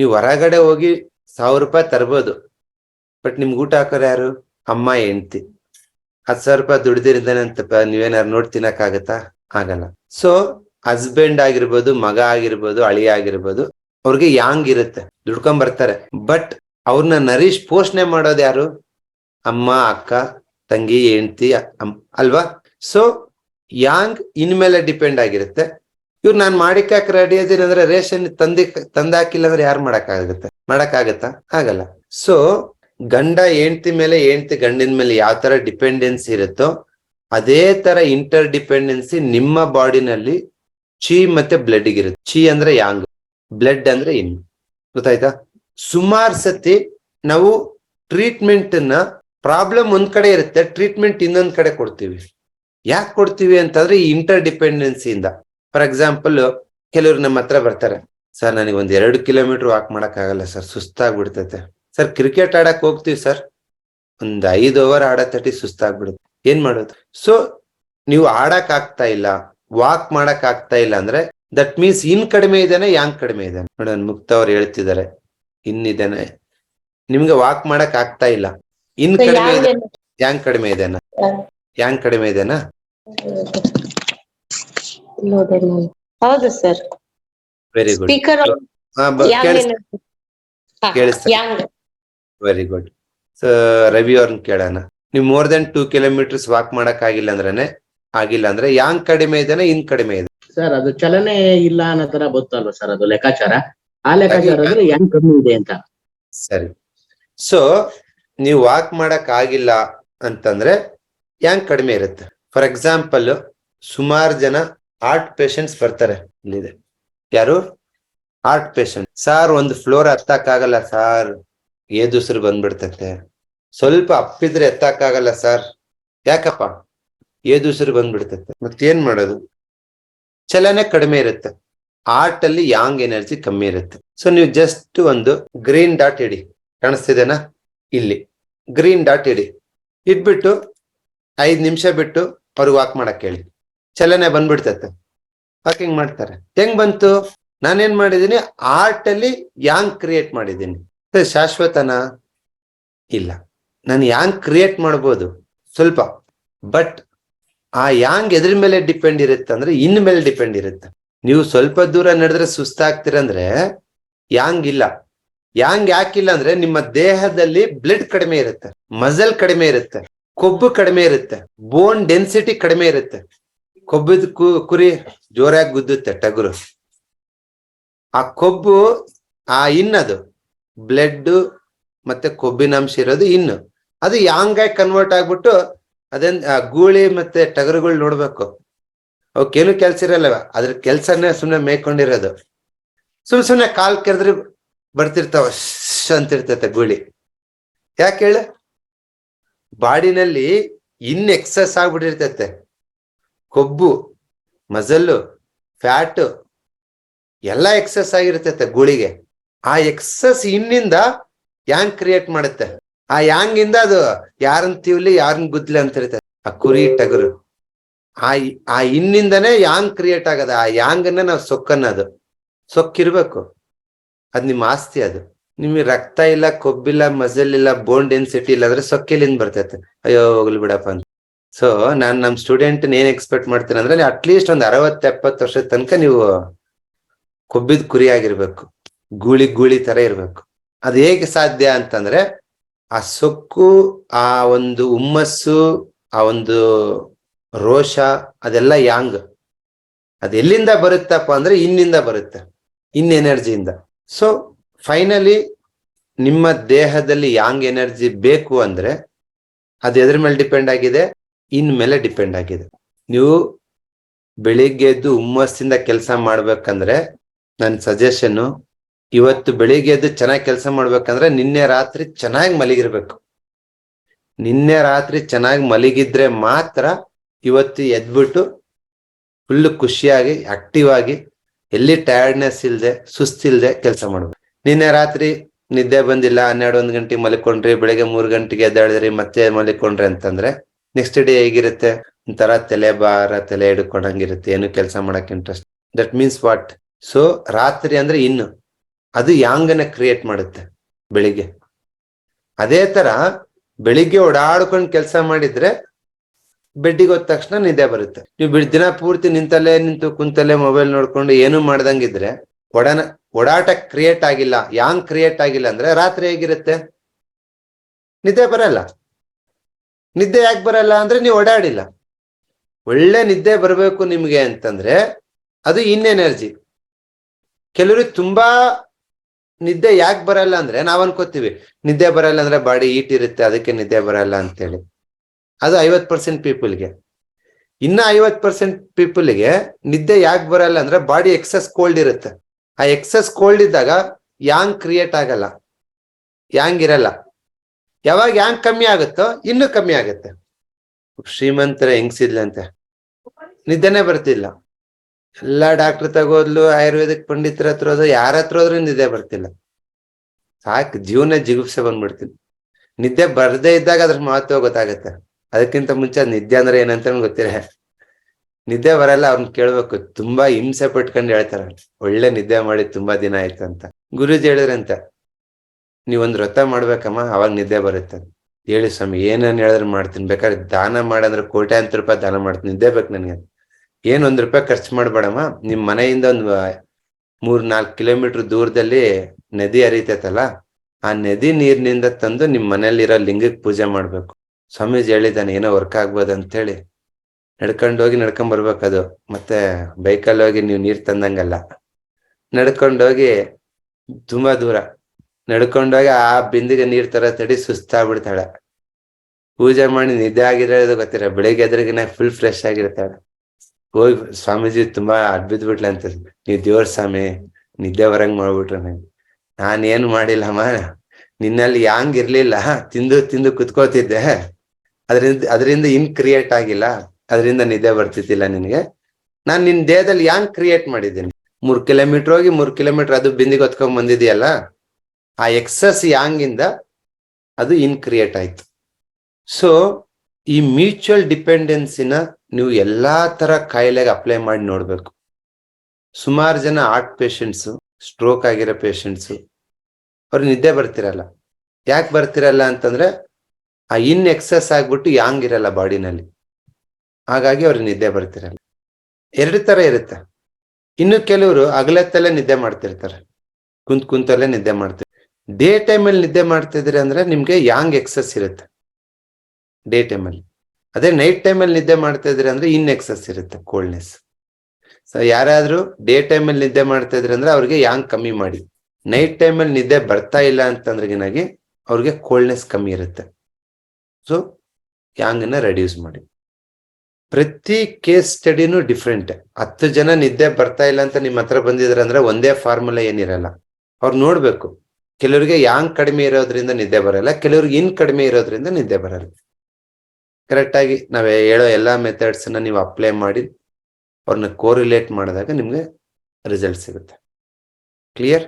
ನೀವು ಹೊರಗಡೆ ಹೋಗಿ ಸಾವಿರ ರೂಪಾಯಿ ತರ್ಬೋದು. ಬಟ್ ನಿಮ್ಗೆ ಊಟ ಹಾಕೋರು ಯಾರು? ಅಮ್ಮ, ಹೆಂಡ್ತಿ. ಹತ್ತು ಸಾವಿರ ರೂಪಾಯಿ ದುಡ್ದಿರಿದ್ದಾನೆ ಅಂತ ನೀವೇನಾರು ನೋಡಿ ತಿನ್ನಕ್ಕಾಗತ್ತಾ? ಆಗಲ್ಲ. ಸೊ ಹಸ್ಬೆಂಡ್ ಆಗಿರ್ಬೋದು, ಮಗ ಆಗಿರ್ಬೋದು, ಅಳಿಯ ಆಗಿರ್ಬೋದು, ಅವ್ರಿಗೆ ಯಾಂಗ್ ಇರುತ್ತೆ. ದುಡ್ಕೊಂಡ್ ಬರ್ತಾರೆ ಬಟ್ ಅವ್ರನ್ನ ನರೀಶ್ ಪೋಷಣೆ ಮಾಡೋದು ಯಾರು? ಅಮ್ಮ, ಅಕ್ಕ, ತಂಗಿ, ಹೆಂಡ್ತಿ ಅಲ್ವಾ? ಸೊ ಯಾಂಗ್ ಇನ್ಮೇಲೆ ಡಿಪೆಂಡ್ ಆಗಿರುತ್ತೆ. ಇವ್ರು ನಾನ್ ಮಾಡಿಕಾಕ್ ರೆಡಿ ಅದೀನಿ ಅಂದ್ರೆ ರೇಷನ್ ತಂದಿ ತಂದಾಕಿಲ್ಲ ಅಂದ್ರೆ ಯಾರು ಮಾಡಕ್ಕಾಗತ್ತೆ? ಮಾಡಕ್ಕಾಗತ್ತಾ? ಆಗಲ್ಲ. ಸೊ ಗಂಡ ಹೆಂಡತಿ ಮೇಲೆ ಹೆಂಡತಿ ಗಂಡಿನ ಮೇಲೆ ಯಾವ ತರ ಡಿಪೆಂಡೆನ್ಸಿ ಇರುತ್ತೋ, ಅದೇ ತರ ಇಂಟರ್ ಡಿಪೆಂಡೆನ್ಸಿ ನಿಮ್ಮ ಬಾಡಿನಲ್ಲಿ ಚಿ ಮತ್ತೆ ಬ್ಲಡ್ ಇರುತ್ತೆ. ಚಿ ಅಂದ್ರೆ ಯಾಂಗ್? ಬ್ಲಡ್ ಅಂದ್ರೆ ಇನ್ ಗೊತ್ತಾಯ್ತಾ? ಸುಮಾರು ಸತಿ ನಾವು ಟ್ರೀಟ್ಮೆಂಟ್ನ ಪ್ರಾಬ್ಲಮ್ ಒಂದ್ ಕಡೆ ಇರುತ್ತೆ, ಟ್ರೀಟ್ಮೆಂಟ್ ಇನ್ನೊಂದ್ ಕಡೆ ಕೊಡ್ತೀವಿ. ಯಾಕೆ ಕೊಡ್ತೀವಿ ಅಂತಂದ್ರೆ ಈ ಇಂಟರ್ ಡಿಪೆಂಡೆನ್ಸಿಯಿಂದ ಫಾರ್ ಎಕ್ಸಾಂಪಲ್ ಕೆಲವ್ರು ನಮ್ಮ ಹತ್ರ ಬರ್ತಾರೆ. ಸರ್ ನನಗೆ ಒಂದ್ ಎರಡು ಕಿಲೋಮೀಟರ್ ವಾಕ್ ಮಾಡಕ್ ಆಗಲ್ಲ ಸರ್ ಸುಸ್ತಾಗ್ಬಿಡ್ತೈತೆ. ಸರ್ ಕ್ರಿಕೆಟ್ ಆಡಕ್ ಹೋಗ್ತೀವಿ ಸರ್. ಒಂದ್ ಐದು ಓವರ್ ಸುಸ್ತಾಗಿ ಸುಸ್ತಾಗ್ಬಿಡುತ್ತೆ. ಏನ್ ಮಾಡೋದು? ಸೊ ನೀವು ಆಡಕ್ ಆಗ್ತಾ ಇಲ್ಲ ವಾಕ್ ಮಾಡಕ್ ಆಗ್ತಾ ಇಲ್ಲ ಅಂದ್ರೆ ದಟ್ ಮೀನ್ಸ್ ಇನ್ ಕಡಿಮೆ ಇದ್ದಾನೆ ಯಾಂಗ್ ಕಡಿಮೆ ಇದ್ದಾನೆ ನೋಡೋಣ ಮುಕ್ತ ಅವ್ರು ಹೇಳ್ತಿದ್ದಾರೆ. ಇನ್ನಿದ್ದಾನೆ ನಿಮ್ಗೆ ವಾಕ್ ಮಾಡಕ್ ಆಗ್ತಾ ಇಲ್ಲ. ಇನ್ ಕಡಿಮೆ ಇದೆ ಯಾಂಗ್ ಕಡಿಮೆ ಇದೇನಾ? ಯಾಂಗ್ ಕಡಿಮೆ ಇದೇನಾ? ಹೌದು ಸರ್ ವೆರಿ ಗುಡ್ ಸ್ಪೀಕರ್ ಕೇಳಿಸ್ತಾ- ವೆರಿ ಗುಡ್ ಸೊ ರವಿ ಅವ್ರನ್ನ ಕೇಳೋಣ. ನೀವು more than two kilometres walk ಮಾಡಕ್ ಆಗಿಲ್ಲ ಅಂದ್ರೇನೆ? ಆಗಿಲ್ಲ ಅಂದ್ರೆ ಯಾಂಗ್ ಕಡಿಮೆ ಇದೆ ಇನ್ ಕಡಿಮೆ ಇದೆ ಸರ್ ಅದು ಚಲನೆ ಇಲ್ಲ ಅನ್ನೋ ತರ ಗೊತ್ತಲ್ವಾ ಸರ್ ಅದು ಲೆಕ್ಕಾಚಾರ? ಆ ಲೆಕ್ಕಾಚಾರ ಅಂದ್ರೆ ಯಾಂಗ್ ಕಮ್ಮಿ ಇದೆ ಅಂತ. ಸರಿ. ಸೊ ನೀವು ವಾಕ್ ಮಾಡಕ್ ಆಗಿಲ್ಲ ಅಂತಂದ್ರೆ ಯಾಂಗ್ ಕಡಿಮೆ ಇರುತ್ತೆ. ಫಾರ್ ಎಕ್ಸಾಂಪಲ್ ಸುಮಾರು ಜನ ಹಾರ್ಟ್ ಪೇಷಂಟ್ಸ್ ಬರ್ತಾರೆ ಇಲ್ಲಿದೆ. ಯಾರು? ಹಾರ್ಟ್ ಪೇಷಂಟ್ ಸಾರ್ ಒಂದು ಫ್ಲೋರ್ ಹತ್ತಕ್ಕಾಗಲ್ಲ ಸಾರ್. ಏದುಸಿರು ಬಂದ್ಬಿಡ್ತೈತೆ. ಸ್ವಲ್ಪ ಅಪ್ಪಿದ್ರೆ ಎತ್ತಕ್ಕಾಗಲ್ಲ ಸರ್. ಯಾಕಪ್ಪ? ಏದುಸಿರು ಬಂದ್ಬಿಡ್ತೈತೆ. ಮತ್ತೇನ್ ಮಾಡೋದು? ಚಲನೆ ಕಡಿಮೆ ಇರುತ್ತೆ. ಆರ್ಟ್ ಅಲ್ಲಿ ಯಾಂಗ್ ಎನರ್ಜಿ ಕಮ್ಮಿ ಇರುತ್ತೆ. ಸೊ ನೀವು ಜಸ್ಟ್ ಒಂದು ಗ್ರೀನ್ ಡಾಟ್ ಇಡಿ. ಕಾಣಿಸ್ತಿದೆನಾ? ಇಲ್ಲಿ. ಗ್ರೀನ್ ಡಾಟ್ ಇಡಿ. ಇಟ್ಬಿಟ್ಟು ಐದು ನಿಮಿಷ ಬಿಟ್ಟು ಅವ್ರಿಗೆ ವಾಕ್ ಮಾಡಕ್ ಹೇಳಿ. ಚಲನೆ ಬಂದ್ಬಿಡ್ತೈತೆ. ವಾಕಿಂಗ್ ಮಾಡ್ತಾರೆ. ಹೆಂಗ್ ಬಂತು? ನಾನೇನ್ ಮಾಡಿದೀನಿ? ಆರ್ಟ್ ಅಲ್ಲಿ ಯಾಂಗ್ ಕ್ರಿಯೇಟ್ ಮಾಡಿದ್ದೀನಿ ಶಾಶ್ವತನ? ಇಲ್ಲ. ನಾನು ಯಾಂಗ್ ಕ್ರಿಯೇಟ್ ಮಾಡ್ಬೋದು. ಸ್ವಲ್ಪ. ಬಟ್ ಆ ಯಾಂಗ್ ಎದ್ರ ಮೇಲೆ ಡಿಪೆಂಡ್ ಇರುತ್ತೆ ಅಂದ್ರೆ ಇನ್ ಮೇಲೆ ಡಿಪೆಂಡ್ ಇರುತ್ತೆ. ನೀವು ಸ್ವಲ್ಪ ದೂರ ನಡೆದ್ರೆ ಸುಸ್ತಾಗ್ತೀರಂದ್ರೆ ಯಾಂಗ್ ಇಲ್ಲ. ಯಾಂಗ್ ಯಾಕಿಲ್ಲ ಅಂದ್ರೆ ನಿಮ್ಮ ದೇಹದಲ್ಲಿ ಬ್ಲಡ್ ಕಡಿಮೆ ಇರುತ್ತೆ. ಮಜಲ್ ಕಡಿಮೆ ಇರುತ್ತೆ. ಕೊಬ್ಬು ಕಡಿಮೆ ಇರುತ್ತೆ. ಬೋನ್ ಡೆನ್ಸಿಟಿ ಕಡಿಮೆ ಇರುತ್ತೆ. ಕೊಬ್ಬಿದ ಕುರಿ ಜೋರಾಗಿ ಗುದ್ದುತ್ತೆ ಟಗರು. ಆ ಕೊಬ್ಬು, ಆ ಇನ್ನದು ಬ್ಲಡ್ ಮತ್ತೆ ಕೊಬ್ಬಿನ ಅಂಶ ಇರೋದು ಇನ್ನು. ಅದು ಯಾಂಗಾಗಿ ಕನ್ವರ್ಟ್ ಆಗ್ಬಿಟ್ಟು ಅದೇ ಆ ಗೂಳಿ ಮತ್ತೆ ಟಗರುಗಳು ನೋಡ್ಬೇಕು. ಅವಕ್ಕೇನು ಕೆಲ್ಸ ಇರಲ್ಲವ? ಅದ್ರ ಕೆಲ್ಸನೇ ಸುಮ್ನೆ ಮೇಯ್ಕೊಂಡಿರೋದು. ಸುಮ್ ಸುಮ್ನೆ ಕಾಲ್ ಕೆರೆದ್ರೆ ಬರ್ತಿರ್ತಾವ ಅಂತಿರ್ತೈತೆ ಗೂಳಿ. ಯಾಕೆ ಹೇಳು? ಬಾಡಿನಲ್ಲಿ ಇನ್ ಎಕ್ಸಸ್ ಆಗ್ಬಿಟ್ಟಿರ್ತೈತೆ. ಕೊಬ್ಬು, ಮಜಲ್ಲು ಫ್ಯಾಟ್ ಎಲ್ಲ ಎಕ್ಸಸ್ ಆಗಿರ್ತೈತೆ ಗುಳಿಗೆ. ಆ ಎಕ್ಸಸ್ ಇನ್ನಿಂದ ಯಾಂಗ್ ಕ್ರಿಯೇಟ್ ಮಾಡುತ್ತೆ. ಆ ಯಾಂಗ್ ಇಂದ ಅದು ಯಾರನ್ ತೀವ್ಲಿ, ಯಾರನ್ ಗುದ್ಲಿ ಅಂತ ಇರುತ್ತೆ ಆ ಕುರಿ, ಟಗರು. ಆ ಆ ಇನ್ನಿಂದನೇ ಯಾಂಗ್ ಕ್ರಿಯೇಟ್ ಆಗದ. ಆ ಯಾಂಗನ್ನ ನಾವು ಸೊಕ್ಕನ್ನೋದು ಸೊಕ್ಕಿರ್ಬೇಕು ಅದ್ ನಿಮ್ಮ ಆಸ್ತಿ ಅದು. ನಿಮಗೆ ರಕ್ತ ಇಲ್ಲ, ಕೊಬ್ಬಿಲ್ಲ, ಮಜಲ್ ಇಲ್ಲ ಬೋನ್ ಡೆನ್ಸಿಟಿ ಇಲ್ಲ ಅಂದ್ರೆ ಸೊಕ್ಕಿಲಿಂದ ಬರ್ತೈತೆ. ಅಯ್ಯೋ, ಹೋಗ್ಲಿ ಬಿಡಪ್ಪ ಅಂತ. ಸೊ ನಾನು ನಮ್ಮ ಸ್ಟೂಡೆಂಟ್ ಏನ್ ಎಕ್ಸ್ಪೆಕ್ಟ್ ಮಾಡ್ತೀನಿ ಅಂದ್ರೆ ಅಟ್ಲೀಸ್ಟ್ ಒಂದು ಅರವತ್ ಎಪ್ಪತ್ತು ವರ್ಷದ ತನಕ ನೀವು ಕೊಬ್ಬಿದ ಕುರಿ ಆಗಿರ್ಬೇಕು, ಗೂಳಿ ಗೂಳಿ ತರ ಇರ್ಬೇಕು. ಅದು ಹೇಗೆ ಸಾಧ್ಯ ಅಂತಂದ್ರೆ ಆ ಸೊಕ್ಕು, ಆ ಒಂದು ಹುಮ್ಮಸ್ಸು, ಆ ಒಂದು ರೋಷ, ಅದೆಲ್ಲ ಯಾಂಗ್ ಅದು ಎಲ್ಲಿಂದ ಬರುತ್ತಪ್ಪ ಅಂದ್ರೆ ಇನ್ನಿಂದ ಬರುತ್ತೆ, ಇನ್ ಎನರ್ಜಿಯಿಂದ ಸೊ ಫೈನಲಿ ನಿಮ್ಮ ದೇಹದಲ್ಲಿ ಯಾಂಗ್ ಎನರ್ಜಿ ಬೇಕು ಅಂದ್ರೆ ಅದು ಎದ್ರ ಮೇಲೆ ಡಿಪೆಂಡ್ ಆಗಿದೆ? ಇನ್ ಮೇಲೆ ಡಿಪೆಂಡ್ ಆಗಿದೆ. ನೀವು ಬೆಳಿಗ್ಗೆ ಎದ್ದು ಹುಮ್ಮಸ್ಸಿಂದ ಕೆಲಸ ಮಾಡ್ಬೇಕಂದ್ರೆ ನನ್ನ ಸಜೆಷನ್ ಇವತ್ತು ಬೆಳಿಗ್ಗೆ ಎದ್ದು ಚೆನ್ನಾಗಿ ಕೆಲಸ ಮಾಡ್ಬೇಕಂದ್ರೆ ನಿನ್ನೆ ರಾತ್ರಿ ಚೆನ್ನಾಗಿ ಮಲಗಿರ್ಬೇಕು. ನಿನ್ನೆ ರಾತ್ರಿ ಚೆನ್ನಾಗಿ ಮಲಗಿದ್ರೆ ಮಾತ್ರ ಇವತ್ತು ಎದ್ಬಿಟ್ಟು ಫುಲ್ ಖುಷಿಯಾಗಿ ಆಕ್ಟಿವ್ ಆಗಿ, ಎಲ್ಲಿ ಟಯರ್ಡ್ನೆಸ್ ಇಲ್ದೆ ಸುಸ್ತಿಲ್ದೆ ಕೆಲಸ ಮಾಡ್ಬೇಕು. ನಿನ್ನೆ ರಾತ್ರಿ ನಿದ್ದೆ ಬಂದಿಲ್ಲ, ಹನ್ನೆರಡು, ಒಂದು ಗಂಟೆಗೆ ಮಲ್ಕೊಂಡ್ರಿ, ಬೆಳಿಗ್ಗೆ ಮೂರು ಗಂಟೆಗೆ ಎದ್ದಾಳಿದ್ರಿ, ಮತ್ತೆ ಮಲ್ಕೊಂಡ್ರಿ ಅಂತಂದ್ರೆ ನೆಕ್ಸ್ಟ್ ಡೇ ಹೇಗಿರುತ್ತೆ? ಒಂಥರ ತಲೆ ಭಾರ, ತಲೆ ಹಿಡ್ಕೊಂಡಂಗಿರುತ್ತೆ, ಏನು ಕೆಲಸ ಮಾಡಕ್ interest that means what so ರಾತ್ರಿ ಅಂದ್ರೆ ಇನ್ನು. ಅದು ಯಾಂಗನ್ನ ಕ್ರಿಯೇಟ್ ಮಾಡುತ್ತೆ? ಬೆಳಿಗ್ಗೆ. ಅದೇ ತರ ಬೆಳಿಗ್ಗೆ ಓಡಾಡ್ಕೊಂಡು ಕೆಲಸ ಮಾಡಿದ್ರೆ ಬೆಡ್ಡಿಗೆ ಹೋದ ತಕ್ಷಣ ನಿದ್ದೆ ಬರುತ್ತೆ. ನೀವು ದಿನ ಪೂರ್ತಿ ನಿಂತಲ್ಲೇ ನಿಂತು ಕುಂತಲ್ಲೇ ಮೊಬೈಲ್ ನೋಡ್ಕೊಂಡು ಏನು ಮಾಡ್ದಂಗಿದ್ರೆ ಒಡನ ಓಡಾಟ ಕ್ರಿಯೇಟ್ ಆಗಿಲ್ಲ. ಯಾಂಗ್ ಕ್ರಿಯೇಟ್ ಆಗಿಲ್ಲ ಅಂದ್ರೆ ರಾತ್ರಿ ಹೇಗಿರುತ್ತೆ? ನಿದ್ದೆ ಬರಲ್ಲ. ನಿದ್ದೆ ಯಾಕೆ ಬರಲ್ಲ ಅಂದ್ರೆ ನೀವು ಓಡಾಡಿಲ್ಲ. ಒಳ್ಳೆ ನಿದ್ದೆ ಬರಬೇಕು ನಿಮಗೆ ಅಂತಂದ್ರೆ ಅದು ಇನ್ ಎನರ್ಜಿ. ಕೆಲವ್ರಿಗೆ ತುಂಬಾ ನಿದ್ದೆ ಯಾಕೆ ಬರಲ್ಲ ಅಂದ್ರೆ ನಾವ್ ಅನ್ಕೋತೀವಿ, ನಿದ್ದೆ ಬರಲ್ಲ ಅಂದ್ರೆ ಬಾಡಿ ಈಟ್ ಇರುತ್ತೆ, ಅದಕ್ಕೆ ನಿದ್ದೆ ಬರಲ್ಲ ಅಂತೇಳಿ. ಅದು ಐವತ್ ಪರ್ಸೆಂಟ್ ಪೀಪಲ್ಗೆ. ಇನ್ನ ಐವತ್ ಪರ್ಸೆಂಟ್ ಪೀಪಲ್ಗೆ ನಿದ್ದೆ ಯಾಕೆ ಬರಲ್ಲ ಅಂದ್ರೆ ಬಾಡಿ ಎಕ್ಸಸ್ ಕೋಲ್ಡ್ ಇರುತ್ತೆ. ಆ ಎಕ್ಸಸ್ ಕೋಲ್ಡ್ ಇದ್ದಾಗ ಯಾಂಗ್ ಕ್ರಿಯೇಟ್ ಆಗಲ್ಲ. ಯಾಂಗ್ ಇರಲ್ಲ. ಯಾವಾಗ ಯಾಂಗ್ ಕಮ್ಮಿ ಆಗುತ್ತೋ ಇನ್ನೂ ಕಮ್ಮಿ ಆಗುತ್ತೆ. ಶ್ರೀಮಂತರ ಹೆಂಗ್ಸಿದ್ಲಂತೆ? ನಿದ್ದೆನೆ ಬರ್ತಿಲ್ಲ. ಎಲ್ಲಾ ಡಾಕ್ಟರ್ ತಗೋದ್ಲು, ಆಯುರ್ವೇದಿಕ್ ಪಂಡಿತರ ಹತ್ರ ಹೋದ್ರು, ಯಾರ ಹತ್ರ ಹೋದ್ರು ನಿದ್ದೆ ಬರ್ತಿಲ್ಲ. ಸಾಕು ಜೀವನ ಜಿಗುಪ್ಸೆ ಬಂದ್ಬಿಡ್ತೀನಿ. ನಿದ್ದೆ ಬರದೇ ಇದ್ದಾಗ ಅದ್ರ ಮಹತ್ವ ಗೊತ್ತಾಗತ್ತೆ. ಅದಕ್ಕಿಂತ ಮುಂಚೆ ನಿದ್ದೆ ಅಂದ್ರೆ ಏನಂತ ಗೊತ್ತಿಲ್ಲ. ನಿದ್ದೆ ಬರಲ್ಲ ಅವ್ರನ್ನ ಕೇಳ್ಬೇಕು. ತುಂಬಾ ಹಿಂಸೆ ಪಟ್ಕೊಂಡು ಹೇಳ್ತಾರ. ಒಳ್ಳೆ ನಿದ್ದೆ ಮಾಡಿ ತುಂಬಾ ದಿನ ಆಯ್ತು ಅಂತ ಗುರುಜಿ ಹೇಳಿದ್ರಂತೆ ನೀವೊಂದ್ ವ್ರತ ಮಾಡ್ಬೇಕಮ್ಮ, ಅವಾಗ ನಿದ್ದೆ ಬರುತ್ತೆ. ಹೇಳಿ ಸ್ವಾಮಿ, ಏನೇನು ಹೇಳಿದ್ರೆ ಮಾಡ್ತೀನಿ. ಬೇಕಾದ್ರೆ ದಾನ ಮಾಡಂದ್ರೆ ಕೋಟ್ಯಾಂತರ ರೂಪಾಯಿ ದಾನ ಮಾಡ್ತೀನಿ. ನಿದ್ದೆ ಬೇಕು ನನಗೆ. ಏನು ಒಂದ್ ರೂಪಾಯಿ ಖರ್ಚು ಮಾಡ್ಬೇಡಮ್ಮ. ನಿಮ್ ಮನೆಯಿಂದ ಒಂದು ಮೂರ್, ನಾಲ್ಕು ಕಿಲೋಮೀಟರ್ ದೂರದಲ್ಲಿ ನದಿ ಹರಿತೈತಲ್ಲ, ಆ ನದಿ ನೀರಿನಿಂದ ತಂದು ನಿಮ್ ಮನೇಲಿರೋ ಲಿಂಗಕ್ಕೆ ಪೂಜೆ ಮಾಡ್ಬೇಕು. ಸ್ವಾಮೀಜಿ ಹೇಳಿದ್ದಾನೆ, ಏನೋ ವರ್ಕ್ ಆಗ್ಬೋದು ಅಂತೇಳಿ ನಡ್ಕೊಂಡು ಹೋಗಿ ನಡ್ಕೊಂಡ್ ಬರ್ಬೇಕದು ಮತ್ತೆ ಬೈಕಲ್ಲಿ ಹೋಗಿ ನೀವು ನೀರ್ ತಂದಂಗಲ್ಲ. ನಡ್ಕೊಂಡೋಗಿ ತುಂಬಾ ದೂರ. ನಡ್ಕೊಂಡೋಗಿ ಆ ಬಿಂದಿಗೆ ನೀರ್ ತರ ತಡಿ ಸುಸ್ತಾಗ್ಬಿಡ್ತಾಳೆ. ಪೂಜೆ ಮಾಡಿ ನಿದ್ದೆ ಆಗಿರೋದು ಗೊತ್ತಿರ, ಬೆಳಿಗ್ಗೆ ಎದ್ರಿಗಿನ ಫುಲ್ ಫ್ರೆಶ್ ಆಗಿರ್ತಾಳೆ. ಹೋಗಿ ಸ್ವಾಮೀಜಿ ತುಂಬಾ ಅದ್ಬಿದ್ ಬಿಟ್ಲೆ ಅಂತ ನೀವ್ ದೇವ್ರ ಸ್ವಾಮಿ, ನಿದ್ದೆ ಬರಂಗ್ ಮಾಡ್ಬಿಟ್ರ ನಂಗೆ. ನಾನ್ ಏನ್ ಮಾಡಿಲ್ಲಮ್ಮ, ನಿನ್ನಲ್ಲಿ ಯಾಂಗ್ ಇರ್ಲಿಲ್ಲ, ತಿಂದು ತಿಂದು ಕುತ್ಕೋತಿದ್ದೆ. ಅದರಿಂದ ಅದರಿಂದ ಇನ್ ಕ್ರಿಯೇಟ್ ಆಗಿಲ್ಲ, ಅದರಿಂದ ನಿದ್ದೆ ಬರ್ತಿದ್ದಿಲ್ಲ ನಿನಗೆ. ನಾನ್ ನಿನ್ ದೇಹದಲ್ಲಿ ಯಾಂಗ್ ಕ್ರಿಯೇಟ್ ಮಾಡಿದ್ದೀನಿ? ಮೂರ್ ಕಿಲೋಮೀಟರ್ ಹೋಗಿ ಮೂರ್ ಕಿಲೋಮೀಟರ್ ಅದು ಬಿಂದಿಗೆ ಹೊತ್ಕೊಂಡ್ ಬಂದಿದೆಯಲ್ಲ ಆ ಎಕ್ಸಸ್ ಯಾಂಗ್ ಇಂದ ಅದು ಇನ್ ಕ್ರಿಯೇಟ್ ಆಯ್ತು. ಸೊ ಈ ಮ್ಯೂಚುವಲ್ ಡಿಪೆಂಡೆನ್ಸಿನ ನೀವು ಎಲ್ಲಾ ತರ ಕಾಯಿಲೆಗೆ ಅಪ್ಲೈ ಮಾಡಿ ನೋಡ್ಬೇಕು. ಸುಮಾರು ಜನ ಆರ್ಟ್ ಪೇಷಂಟ್ಸ್, ಸ್ಟ್ರೋಕ್ ಆಗಿರೋ ಪೇಷಂಟ್ಸ್, ಅವ್ರು ನಿದ್ದೆ ಬರ್ತಿರಲ್ಲ. ಯಾಕೆ ಬರ್ತಿರಲ್ಲ ಅಂತಂದ್ರೆ, ಆ ಇನ್ ಎಕ್ಸಸ್ ಆಗ್ಬಿಟ್ಟು ಯಾಂಗ್ ಇರಲ್ಲ ಬಾಡಿನಲ್ಲಿ. ಹಾಗಾಗಿ ಅವ್ರಿಗೆ ನಿದ್ದೆ ಬರ್ತಿರಲ್ಲ. ಎರಡು ತರ ಇರುತ್ತೆ. ಇನ್ನು ಕೆಲವರು ಅಗಲತ್ತಲ್ಲೇ ನಿದ್ದೆ ಮಾಡ್ತಿರ್ತಾರೆ. ಕುಂತ್ ಕುಂತಲ್ಲೇ ನಿದ್ದೆ ಮಾಡ್ತಾರೆ ಡೇ ಟೈಮಲ್ಲಿ ನಿದ್ದೆ ಮಾಡ್ತಿದ್ರಿ ಅಂದ್ರೆ ನಿಮ್ಗೆ ಯಾಂಗ್ ಎಕ್ಸಸ್ ಇರುತ್ತೆ. ಡೇ ಟೈಮಲ್ಲಿ ಅದೇ ನೈಟ್ ಟೈಮಲ್ಲಿ ನಿದ್ದೆ ಮಾಡ್ತಾ ಇದ್ರಿ ಅಂದ್ರೆ ಇನ್ ಎಕ್ಸಸ್ ಇರುತ್ತೆ ಕೋಲ್ಡ್ನೆಸ್ ಸೊ ಯಾರಾದ್ರೂ ಡೇ ಟೈಮಲ್ಲಿ ನಿದ್ದೆ ಮಾಡ್ತಾ ಇದ್ರಿ ಅಂದ್ರೆ ಅವ್ರಿಗೆ ಯಾಂಗ್ ಕಮ್ಮಿ ಮಾಡಿ. ನೈಟ್ ಟೈಮಲ್ಲಿ ನಿದ್ದೆ ಬರ್ತಾ ಇಲ್ಲ ಅಂತಂದ್ರೆಗಿನಾಗಿ ಅವ್ರಿಗೆ ಕೋಲ್ಡ್ನೆಸ್ ಕಮ್ಮಿ ಇರುತ್ತೆ. ಸೊ ಯಾಂಗನ್ನ ರೆಡ್ಯೂಸ್ ಮಾಡಿ. ಪ್ರತಿ ಕೇಸ್ ಸ್ಟಡಿನೂ ಡಿಫ್ರೆಂಟ್ ಹತ್ತು ಜನ ನಿದ್ದೆ ಬರ್ತಾ ಇಲ್ಲ ಅಂತ ನಿಮ್ಮ ಹತ್ರ ಬಂದಿದ್ರಂದ್ರೆ ಒಂದೇ ಫಾರ್ಮುಲಾ ಏನಿರಲ್ಲ. ಅವ್ರು ನೋಡ್ಬೇಕು. ಕೆಲವರಿಗೆ ಯಾಂಗ್ ಕಡಿಮೆ ಇರೋದ್ರಿಂದ ನಿದ್ದೆ ಬರಲ್ಲ, ಕೆಲವ್ರಿಗೆ ಇನ್ ಕಡಿಮೆ ಇರೋದ್ರಿಂದ ನಿದ್ದೆ ಬರಲ್ಲ. ಕರೆಕ್ಟ್ ಆಗಿ ನಾವ್ ಹೇಳೋ ಎಲ್ಲಾ ಮೆಥಡ್ಸ್ನ ನೀವು ಅಪ್ಲೈ ಮಾಡಿ ಅವ್ರನ್ನ ಕೋರಿಲೇಟ್ ಮಾಡಿದಾಗ ನಿಮ್ಗೆ ರಿಸಲ್ಟ್ ಸಿಗುತ್ತೆ. ಕ್ಲಿಯರ್